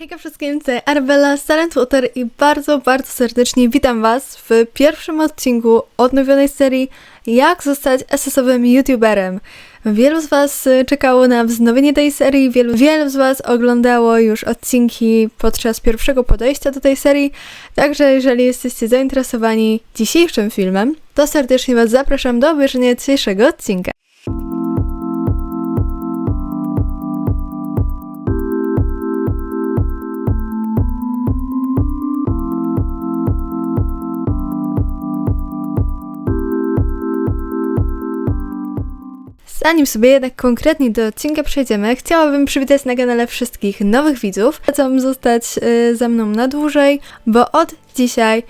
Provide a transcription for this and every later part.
Hejka wszystkim, tutaj Arbella z Talent i bardzo, bardzo serdecznie witam Was w pierwszym odcinku odnowionej serii Jak zostać SS-owym YouTuberem. Wielu z Was y, czekało na wznowienie tej serii, wielu, wielu z Was oglądało już odcinki podczas pierwszego podejścia do tej serii, także jeżeli jesteście zainteresowani dzisiejszym filmem, to serdecznie Was zapraszam do obejrzenia dzisiejszego odcinka. Zanim sobie jednak konkretnie do odcinka przejdziemy, chciałabym przywitać na kanale wszystkich nowych widzów. Chcą zostać y, ze mną na dłużej, bo od dzisiaj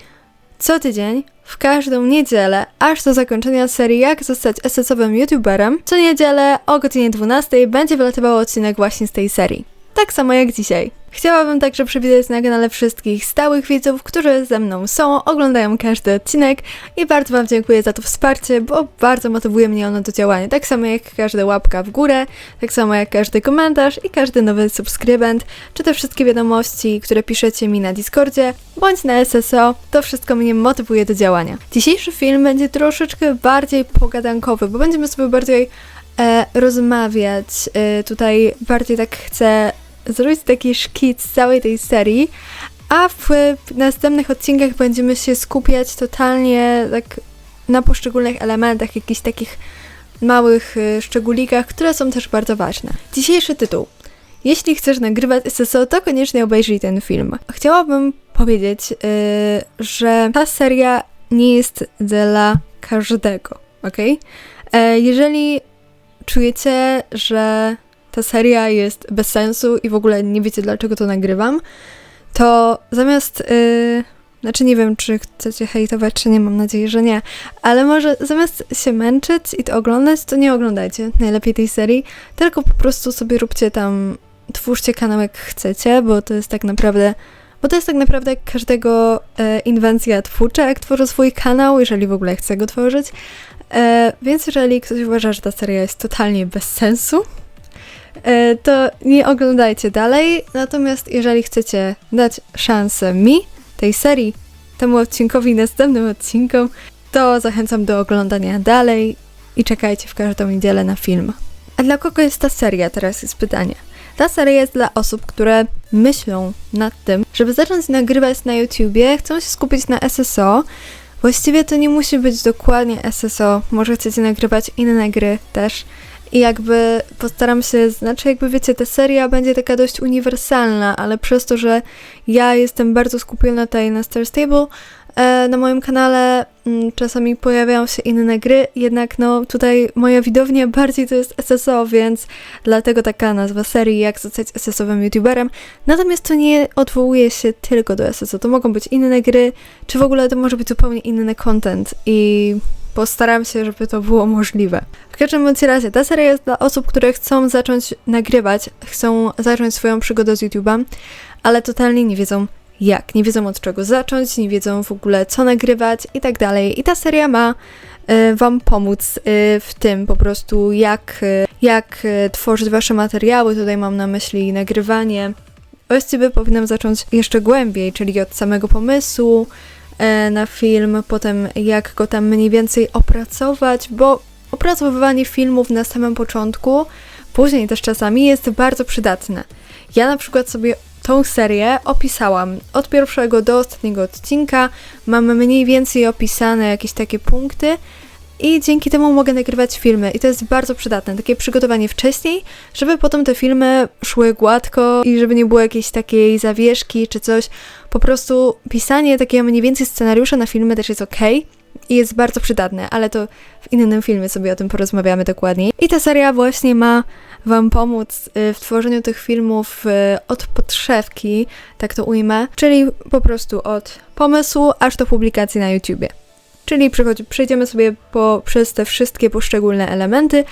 co tydzień, w każdą niedzielę, aż do zakończenia serii Jak zostać SS-owym youtuberem, co niedzielę o godzinie 12 będzie wylatywał odcinek właśnie z tej serii. Tak samo jak dzisiaj. Chciałabym także przywitać na kanale wszystkich stałych widzów, którzy ze mną są, oglądają każdy odcinek i bardzo Wam dziękuję za to wsparcie, bo bardzo motywuje mnie ono do działania. Tak samo jak każda łapka w górę, tak samo jak każdy komentarz i każdy nowy subskrybent, czy te wszystkie wiadomości, które piszecie mi na Discordzie bądź na SSO, to wszystko mnie motywuje do działania. Dzisiejszy film będzie troszeczkę bardziej pogadankowy, bo będziemy sobie bardziej e, rozmawiać. E, tutaj bardziej tak chcę zrobić taki szkic całej tej serii, a w następnych odcinkach będziemy się skupiać totalnie tak na poszczególnych elementach, jakichś takich małych y, szczególikach, które są też bardzo ważne. Dzisiejszy tytuł. Jeśli chcesz nagrywać SSO, to koniecznie obejrzyj ten film. Chciałabym powiedzieć, yy, że ta seria nie jest dla każdego, ok? E, jeżeli czujecie, że ta seria jest bez sensu i w ogóle nie wiecie dlaczego to nagrywam, to zamiast. Yy, znaczy nie wiem, czy chcecie hejtować, czy nie, mam nadzieję, że nie. Ale może zamiast się męczyć i to oglądać, to nie oglądajcie najlepiej tej serii, tylko po prostu sobie róbcie tam, twórzcie kanał jak chcecie, bo to jest tak naprawdę, bo to jest tak naprawdę każdego e, inwencja twórcza, jak tworzę swój kanał, jeżeli w ogóle chcę go tworzyć. E, więc jeżeli ktoś uważa, że ta seria jest totalnie bez sensu, to nie oglądajcie dalej. Natomiast jeżeli chcecie dać szansę mi, tej serii, temu odcinkowi następnym odcinkom, to zachęcam do oglądania dalej i czekajcie w każdą niedzielę na film. A dla kogo jest ta seria? Teraz jest pytanie. Ta seria jest dla osób, które myślą nad tym, żeby zacząć nagrywać na YouTubie, chcą się skupić na SSO. Właściwie to nie musi być dokładnie SSO, może chcecie nagrywać inne gry też. I jakby postaram się, znaczy jakby wiecie, ta seria będzie taka dość uniwersalna, ale przez to, że ja jestem bardzo skupiona tutaj na Star Stable, e, na moim kanale mm, czasami pojawiają się inne gry, jednak no tutaj moja widownia bardziej to jest SSO, więc dlatego taka nazwa serii, jak zostać SSO-owym youtuberem. Natomiast to nie odwołuje się tylko do SSO, to mogą być inne gry, czy w ogóle to może być zupełnie inny content i postaram się, żeby to było możliwe. W każdym bądź razie, ta seria jest dla osób, które chcą zacząć nagrywać, chcą zacząć swoją przygodę z YouTube'a, ale totalnie nie wiedzą jak, nie wiedzą od czego zacząć, nie wiedzą w ogóle co nagrywać i tak dalej. I ta seria ma y, Wam pomóc y, w tym po prostu, jak, y, jak y, tworzyć Wasze materiały. Tutaj mam na myśli nagrywanie. Właściwie powinnam zacząć jeszcze głębiej, czyli od samego pomysłu, na film, potem jak go tam mniej więcej opracować, bo opracowywanie filmów na samym początku, później też czasami jest bardzo przydatne. Ja na przykład sobie tą serię opisałam od pierwszego do ostatniego odcinka. Mamy mniej więcej opisane jakieś takie punkty i dzięki temu mogę nagrywać filmy i to jest bardzo przydatne, takie przygotowanie wcześniej, żeby potem te filmy szły gładko i żeby nie było jakiejś takiej zawieszki czy coś. Po prostu pisanie takiego mniej więcej scenariusza na filmy też jest ok i jest bardzo przydatne, ale to w innym filmie sobie o tym porozmawiamy dokładniej. I ta seria właśnie ma Wam pomóc y, w tworzeniu tych filmów y, od podszewki, tak to ujmę, czyli po prostu od pomysłu aż do publikacji na YouTubie. Czyli przejdziemy sobie po, przez te wszystkie poszczególne elementy,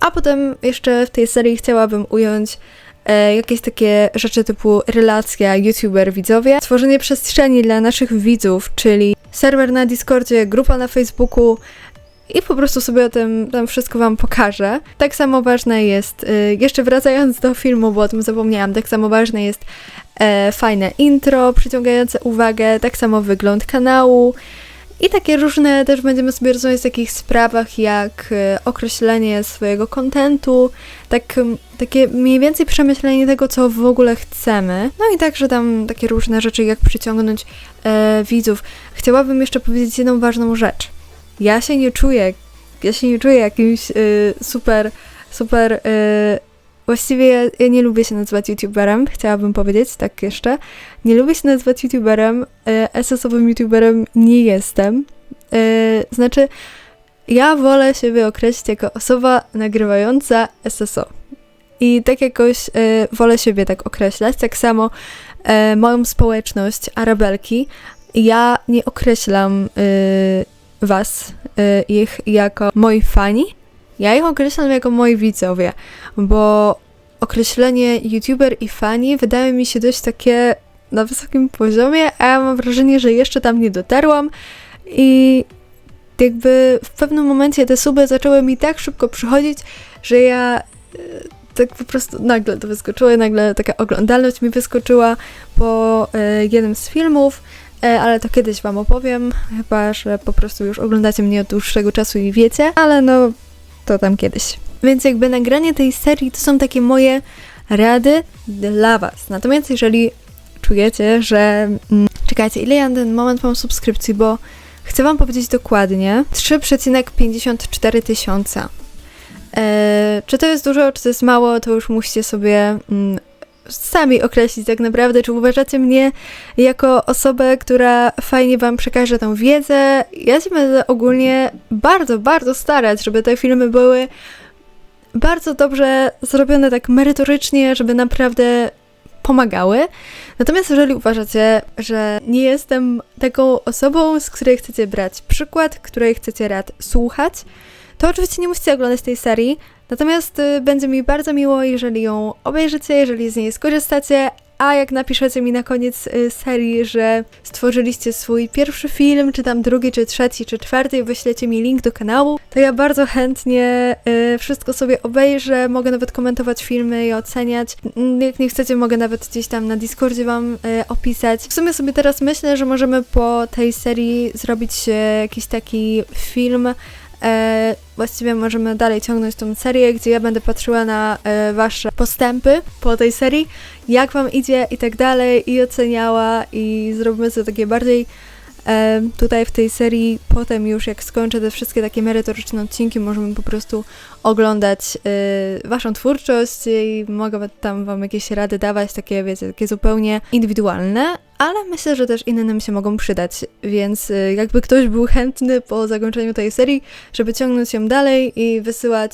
a potem jeszcze w tej serii chciałabym ująć e, jakieś takie rzeczy typu relacja youtuber-widzowie, tworzenie przestrzeni dla naszych widzów, czyli serwer na Discordzie, grupa na Facebooku, i po prostu sobie o tym tam wszystko Wam pokażę. Tak samo ważne jest, y, jeszcze wracając do filmu, bo o tym zapomniałam, tak samo ważne jest e, fajne intro, przyciągające uwagę, tak samo wygląd kanału i takie różne też będziemy sobie rozmawiać o takich sprawach jak e, określenie swojego kontentu, tak, takie mniej więcej przemyślenie tego, co w ogóle chcemy. No i także tam takie różne rzeczy, jak przyciągnąć e, widzów. Chciałabym jeszcze powiedzieć jedną ważną rzecz. Ja się nie czuję, ja się nie czuję jakimś y, super, super. Y, właściwie ja, nie lubię się nazywać youtuberem, chciałabym powiedzieć, tak jeszcze. Nie lubię się nazywać youtuberem, y, SS-owym youtuberem nie jestem. Y, znaczy, ja wolę siebie określić jako osoba nagrywająca SSO. I tak jakoś y, wolę siebie tak określać. Tak samo moją społeczność, Arabelki, ja nie określam was, ich jako moi fani. Ja ich określam jako moi widzowie, bo określenie youtuber i fani wydaje mi się dość takie na wysokim poziomie, a ja mam wrażenie, że jeszcze tam nie dotarłam i jakby w pewnym momencie te suby zaczęły mi tak szybko przychodzić, że ja y, tak po prostu nagle to wyskoczyło, i nagle taka oglądalność mi wyskoczyła po y, jednym z filmów, E, ale to kiedyś Wam opowiem, chyba że po prostu już oglądacie mnie od dłuższego czasu i wiecie, ale no to tam kiedyś. Więc jakby nagranie tej serii to są takie moje rady dla Was. Natomiast jeżeli czujecie, że. Mm, czekajcie, ile ja ten moment mam subskrypcji, bo chcę Wam powiedzieć dokładnie 3,54 tysiąca. Eee, czy to jest dużo, czy to jest mało, to już musicie sobie mm, sami określić tak naprawdę, czy uważacie mnie jako osobę, która fajnie wam przekaże tą wiedzę. Ja się będę ogólnie bardzo, bardzo starać, żeby te filmy były bardzo dobrze zrobione tak merytorycznie, żeby naprawdę pomagały. Natomiast jeżeli uważacie, że nie jestem taką osobą, z której chcecie brać przykład, której chcecie rad słuchać, to oczywiście nie musicie oglądać tej serii, Natomiast y, będzie mi bardzo miło, jeżeli ją obejrzycie, jeżeli z niej skorzystacie, a jak napiszecie mi na koniec y, serii, że stworzyliście swój pierwszy film, czy tam drugi, czy trzeci, czy czwarty i wyślecie mi link do kanału, to ja bardzo chętnie y, wszystko sobie obejrzę, mogę nawet komentować filmy i oceniać. Jak nie chcecie, mogę nawet gdzieś tam na Discordzie wam opisać. W sumie sobie teraz myślę, że możemy po tej serii zrobić jakiś taki film, E, właściwie możemy dalej ciągnąć tą serię, gdzie ja będę patrzyła na e, Wasze postępy po tej serii, jak Wam idzie i tak dalej, i oceniała, i zrobimy sobie takie bardziej tutaj w tej serii. Potem już jak skończę te wszystkie takie merytoryczne odcinki, możemy po prostu oglądać e, Waszą twórczość i mogę tam Wam jakieś rady dawać, takie wiecie, takie zupełnie indywidualne, ale myślę, że też innym się mogą przydać, więc y, jakby ktoś był chętny po zakończeniu tej serii, żeby ciągnąć ją dalej i wysyłać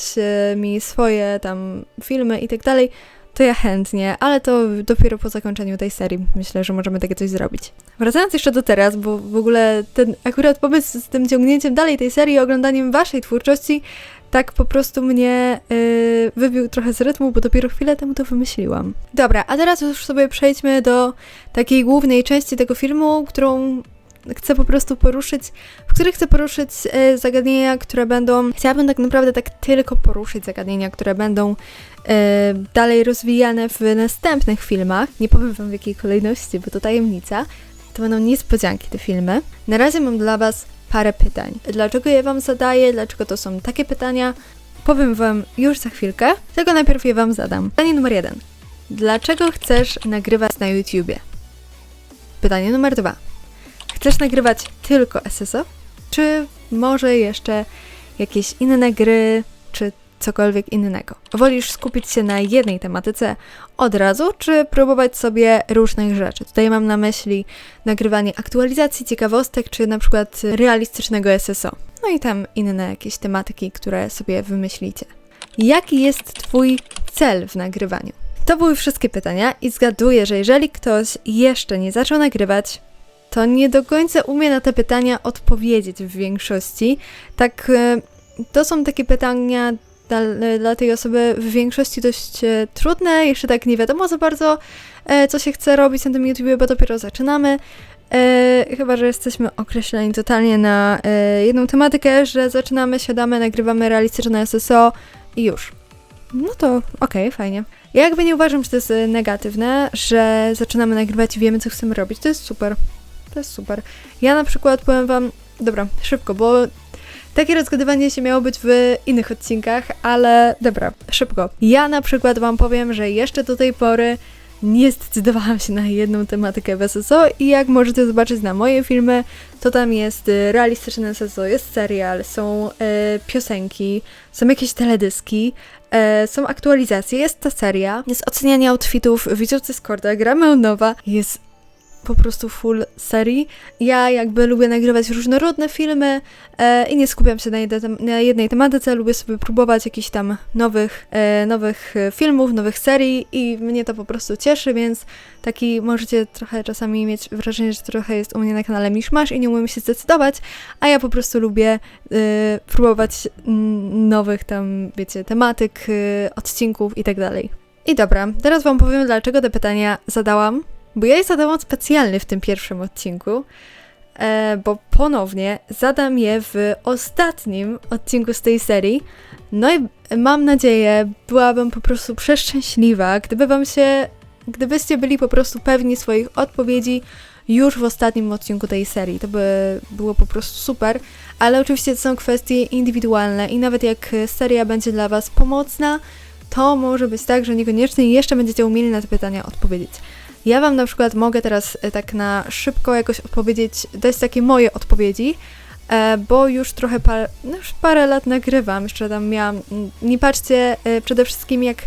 y, mi swoje tam filmy i tak dalej, to ja chętnie, ale to dopiero po zakończeniu tej serii myślę, że możemy takie coś zrobić. Wracając jeszcze do teraz, bo w ogóle ten akurat pomysł z tym ciągnięciem dalej tej serii, oglądaniem waszej twórczości, tak po prostu mnie yy, wybił trochę z rytmu, bo dopiero chwilę temu to wymyśliłam. Dobra, a teraz już sobie przejdźmy do takiej głównej części tego filmu, którą chcę po prostu poruszyć, w której chcę poruszyć e, zagadnienia, które będą. Chciałabym tak naprawdę tak tylko poruszyć zagadnienia, które będą e, dalej rozwijane w następnych filmach. Nie powiem wam w jakiej kolejności, bo to tajemnica. To będą niespodzianki te filmy. Na razie mam dla was parę pytań. Dlaczego je wam zadaję? Dlaczego to są takie pytania? Powiem wam już za chwilkę, tylko najpierw je wam zadam. Pytanie numer jeden. Dlaczego chcesz nagrywać na YouTubie? Pytanie numer dwa. Chcesz nagrywać tylko SSO? Czy może jeszcze jakieś inne gry, czy cokolwiek innego? Wolisz skupić się na jednej tematyce od razu, czy próbować sobie różnych rzeczy? Tutaj mam na myśli nagrywanie aktualizacji, ciekawostek, czy na przykład realistycznego SSO. No i tam inne jakieś tematyki, które sobie wymyślicie. Jaki jest Twój cel w nagrywaniu? To były wszystkie pytania i zgaduję, że jeżeli ktoś jeszcze nie zaczął nagrywać, to nie do końca umie na te pytania odpowiedzieć w większości. Tak, e, to są takie pytania dla, dla tej osoby w większości dość e, trudne, jeszcze tak nie wiadomo za bardzo, e, co się chce robić na tym YouTubie, bo dopiero zaczynamy. E, chyba, że jesteśmy określeni totalnie na e, jedną tematykę, że zaczynamy, siadamy, nagrywamy realistyczne SSO i już. No to okej, fajnie. Ja jakby nie uważam, że to jest negatywne, że zaczynamy nagrywać i wiemy, co chcemy robić. To jest super. To jest super. Ja na przykład powiem wam, dobra, szybko, bo takie rozgadywanie się miało być w innych odcinkach, ale dobra, szybko. Ja na przykład wam powiem, że jeszcze do tej pory nie zdecydowałam się na jedną tematykę w SSO i jak możecie zobaczyć na moje filmy, to tam jest y, realistyczne SSO, jest serial, są e, piosenki, są jakieś teledyski, e, są aktualizacje, jest ta seria, jest ocenianie outfitów, widzów Discorda, gramy od nowa, jest po prostu full serii. Ja jakby lubię nagrywać różnorodne filmy e, i nie skupiam się na, jedne, na jednej tematyce, lubię sobie próbować jakichś tam nowych, e, nowych e, filmów, nowych serii i mnie to po prostu cieszy, więc taki możecie trochę czasami mieć wrażenie, że trochę jest u mnie na kanale miszmasz i nie umiem się zdecydować, a ja po prostu lubię e, próbować nowych tam, wiecie, tematyk, e, odcinków i tak dalej. I dobra, teraz Wam powiem, dlaczego te pytania zadałam. Bo ja zadałam specjalnie w tym pierwszym odcinku, e, bo ponownie zadam je w ostatnim odcinku z tej serii. No i mam nadzieję, byłabym po prostu przeszczęśliwa, gdyby wam się, gdybyście byli po prostu pewni swoich odpowiedzi już w ostatnim odcinku tej serii. To by było po prostu super, ale oczywiście to są kwestie indywidualne i nawet jak seria będzie dla was pomocna, to może być tak, że niekoniecznie jeszcze będziecie umieli na te pytania odpowiedzieć. Ja Wam na przykład mogę teraz e, tak na szybko jakoś odpowiedzieć, dać takie moje odpowiedzi, e, bo już trochę par, no już parę lat nagrywam, jeszcze tam miałam, nie patrzcie e, przede wszystkim jak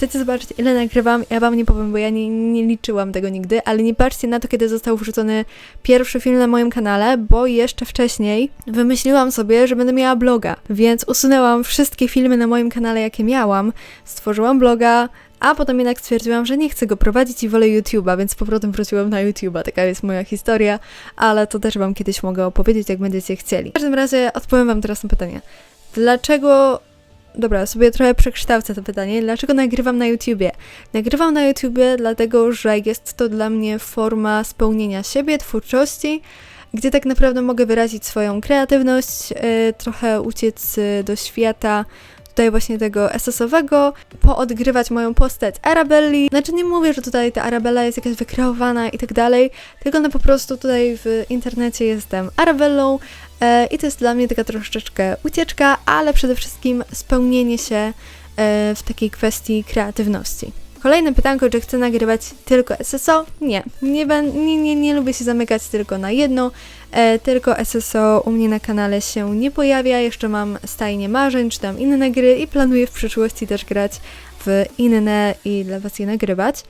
chcecie zobaczyć ile nagrywam, ja Wam nie powiem, bo ja nie, nie liczyłam tego nigdy, ale nie patrzcie na to, kiedy został wrzucony pierwszy film na moim kanale, bo jeszcze wcześniej wymyśliłam sobie, że będę miała bloga, więc usunęłam wszystkie filmy na moim kanale, jakie miałam, stworzyłam bloga, a potem jednak stwierdziłam, że nie chcę go prowadzić i wolę YouTube'a, więc z powrotem wróciłam na YouTube'a. Taka jest moja historia, ale to też Wam kiedyś mogę opowiedzieć, jak będziecie chcieli. W każdym razie odpowiem Wam teraz na pytanie. Dlaczego Dobra, sobie trochę przekształcę to pytanie. Dlaczego nagrywam na YouTubie? Nagrywam na YouTubie dlatego, że jest to dla mnie forma spełnienia siebie, twórczości, gdzie tak naprawdę mogę wyrazić swoją kreatywność, yy, trochę uciec yy, do świata tutaj właśnie tego SS-owego, poodgrywać moją postać Arabelli. Znaczy nie mówię, że tutaj ta Arabella jest jakaś wykreowana i tak dalej, tylko no po prostu tutaj w internecie jestem Arabellą e, i to jest dla mnie taka troszeczkę ucieczka, ale przede wszystkim spełnienie się e, w takiej kwestii kreatywności. Kolejne pytanko, czy chcę nagrywać tylko SSO? Nie, nie, nie, nie, nie lubię się zamykać tylko na jedno, tylko SSO u mnie na kanale się nie pojawia, jeszcze mam stajnie marzeń, czy tam inne gry i planuję w przyszłości też grać w inne i dla Was je nagrywać.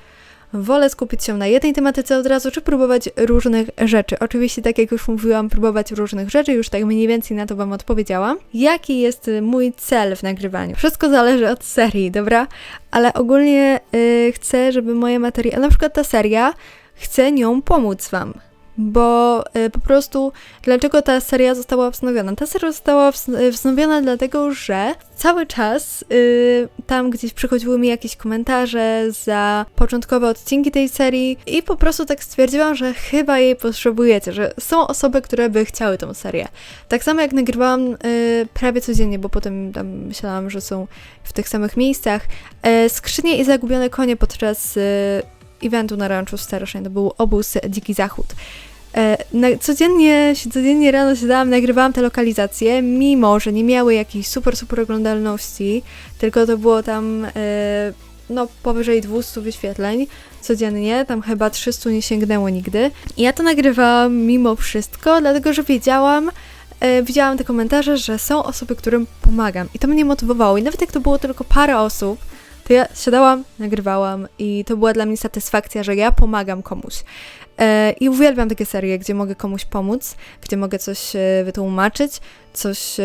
Wolę skupić się na jednej tematyce od razu, czy próbować różnych rzeczy. Oczywiście, tak jak już mówiłam, próbować różnych rzeczy, już tak mniej więcej na to Wam odpowiedziałam. Jaki jest mój cel w nagrywaniu? Wszystko zależy od serii, dobra? Ale ogólnie yy, chcę, żeby moje materiały, na przykład ta seria, chcę nią pomóc Wam bo y, po prostu dlaczego ta seria została wznowiona? Ta seria została wznowiona dlatego, że cały czas y, tam gdzieś przychodziły mi jakieś komentarze za początkowe odcinki tej serii i po prostu tak stwierdziłam, że chyba jej potrzebujecie, że są osoby, które by chciały tą serię. Tak samo jak nagrywałam y, prawie codziennie, bo potem tam myślałam, że są w tych samych miejscach, y, Skrzynie i Zagubione Konie podczas y, eventu na ranczu Staroszeń, to był obóz Dziki Zachód. E, codziennie, codziennie rano siadałam, nagrywałam te lokalizacje, mimo że nie miały jakiejś super, super oglądalności, tylko to było tam e, no powyżej 200 wyświetleń codziennie, tam chyba 300 nie sięgnęło nigdy. I ja to nagrywałam mimo wszystko, dlatego że wiedziałam, e, widziałam te komentarze, że są osoby, którym pomagam i to mnie motywowało i nawet jak to było tylko parę osób, to ja siadałam, nagrywałam i to była dla mnie satysfakcja, że ja pomagam komuś. E, I uwielbiam takie serie, gdzie mogę komuś pomóc, gdzie mogę coś e, wytłumaczyć, coś e,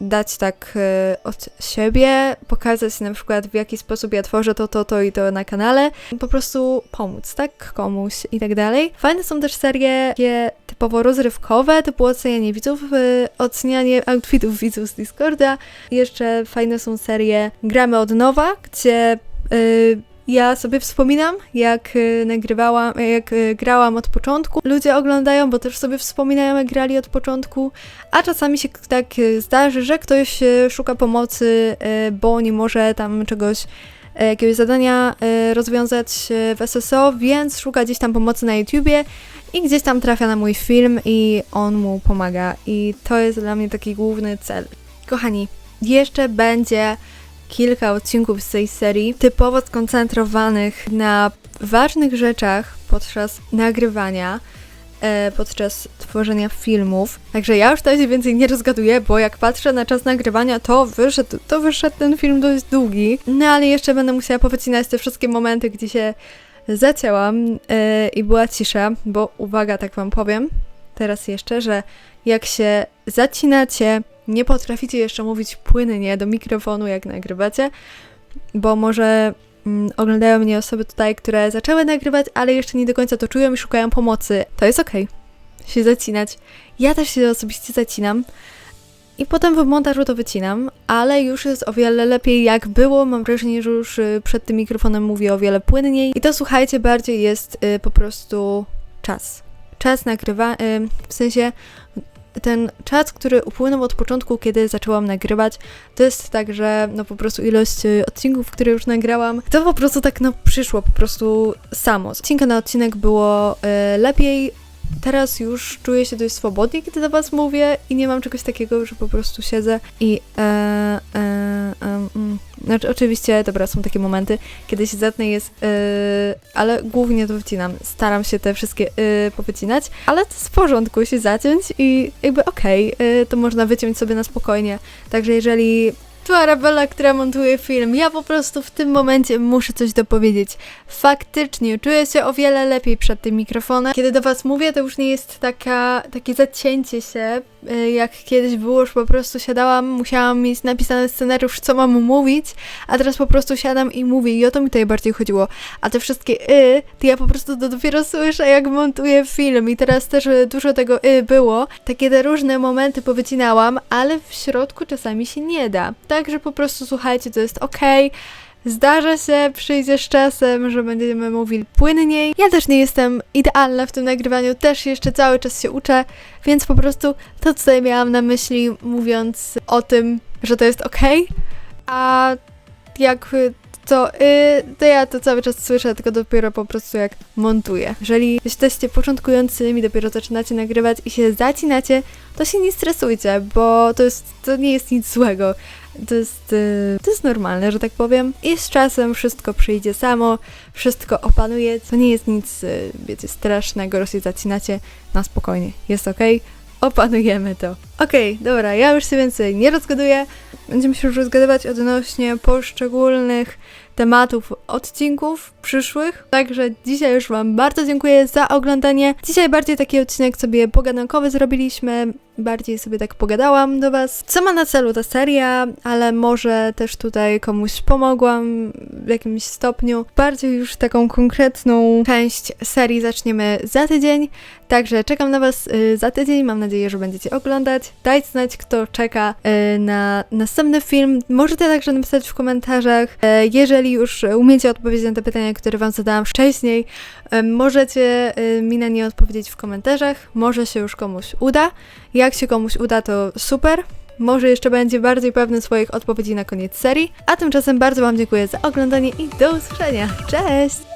dać tak od siebie, pokazać na przykład w jaki sposób ja tworzę to, to, to i to na kanale, po prostu pomóc, tak, komuś i tak dalej. Fajne są też serie takie typowo rozrywkowe, typu ocenianie widzów, ocenianie outfitów widzów z Discorda. Jeszcze fajne są serie Gramy od nowa, gdzie ja sobie wspominam, jak y, nagrywałam, jak y, grałam od początku. Ludzie oglądają, bo też sobie wspominają, jak grali od początku. A czasami się tak y, zdarzy, że ktoś szuka pomocy, bo nie może tam czegoś, jakiegoś zadania rozwiązać w SSO, więc szuka gdzieś tam pomocy na YouTubie i gdzieś tam trafia na mój film i on mu pomaga. I to jest dla mnie taki główny cel. Kochani, jeszcze będzie kilka odcinków z tej serii, typowo skoncentrowanych na ważnych rzeczach podczas nagrywania, e, podczas tworzenia filmów. Także ja już tutaj się więcej nie rozgaduję, bo jak patrzę na czas nagrywania, to wyszedł, to wyszedł ten film dość długi. No ale jeszcze będę musiała powycinać te wszystkie momenty, gdzie się zacięłam e, i była cisza, bo uwaga, tak wam powiem teraz jeszcze, że jak się zacinacie, nie potraficie jeszcze mówić płynnie do mikrofonu, jak nagrywacie, bo może mm, oglądają mnie osoby tutaj, które zaczęły nagrywać, ale jeszcze nie do końca to czują i szukają pomocy. To jest okej. Się zacinać. Ja też się osobiście zacinam. I potem w montażu to wycinam, ale już jest o wiele lepiej jak było. Mam wrażenie, że już y, przed tym mikrofonem mówię o wiele płynniej. I to słuchajcie, bardziej jest y, po prostu czas. Czas nagrywa, y, w sensie ten czas, który upłynął od początku, kiedy zaczęłam nagrywać, to jest tak, że no po prostu ilość y, odcinków, które już nagrałam, to po prostu tak no przyszło po prostu samo. Odcinka na odcinek było y, lepiej. Teraz już czuję się dość swobodnie, kiedy do Was mówię i nie mam czegoś takiego, że po prostu siedzę i e, e, e, mm. Znaczy oczywiście, dobra, są takie momenty, kiedy się zetnę jest, e, ale głównie to wycinam. Staram się te wszystkie e, powycinać, ale to jest w porządku się zaciąć i jakby okej, e, to można wyciąć sobie na spokojnie. Także jeżeli tu Arabella, która montuje film. Ja po prostu w tym momencie muszę coś dopowiedzieć. Faktycznie czuję się o wiele lepiej przed tym mikrofonem. Kiedy do Was mówię, to już nie jest taka, takie zacięcie się, jak kiedyś było, już po prostu siadałam, musiałam mieć napisany scenariusz, co mam mówić, a teraz po prostu siadam i mówię i o to mi tutaj bardziej chodziło. A te wszystkie y, to ja po prostu to dopiero słyszę, jak montuję film i teraz też y, dużo tego y było. Takie te różne momenty powycinałam, ale w środku czasami się nie da. Także po prostu słuchajcie, to jest okej. Zdarza się, przyjdzie z czasem, że będziemy mówili płynniej. Ja też nie jestem idealna w tym nagrywaniu, też jeszcze cały czas się uczę, więc po prostu to tutaj miałam na myśli, mówiąc o tym, że to jest ok. A jak to, y, to ja to cały czas słyszę, tylko dopiero po prostu jak montuję. Jeżeli jesteście początkującymi, dopiero zaczynacie nagrywać i się zacinacie, to się nie stresujcie, bo to, jest, to nie jest nic złego. To jest, y, to jest normalne, że tak powiem. I z czasem wszystko przyjdzie samo, wszystko opanuje. To nie jest nic, y, wiecie, strasznego, się zacinacie na spokojnie. Jest okej, opanujemy to. Okej, dobra, ja już się więcej nie rozgaduję. Będziemy się już rozgadywać odnośnie poszczególnych tematów odcinków przyszłych. Także dzisiaj już Wam bardzo dziękuję za oglądanie. Dzisiaj bardziej taki odcinek sobie pogadankowy zrobiliśmy. Bardziej sobie tak pogadałam do Was. Co ma na celu ta seria, ale może też tutaj komuś pomogłam w jakimś stopniu. Bardziej już taką konkretną część serii zaczniemy za tydzień. Także czekam na Was y, za tydzień. Mam nadzieję, że będziecie oglądać. Dajcie znać, kto czeka y, na następny film. Możecie także napisać w komentarzach, y, jeżeli już umiecie odpowiedzieć na te pytania, które Wam zadałam wcześniej, możecie y, mi na nie odpowiedzieć w komentarzach. Może się już komuś uda. Jak się komuś uda, to super. Może jeszcze będzie bardziej pewny swoich odpowiedzi na koniec serii. A tymczasem bardzo Wam dziękuję za oglądanie i do usłyszenia. Cześć!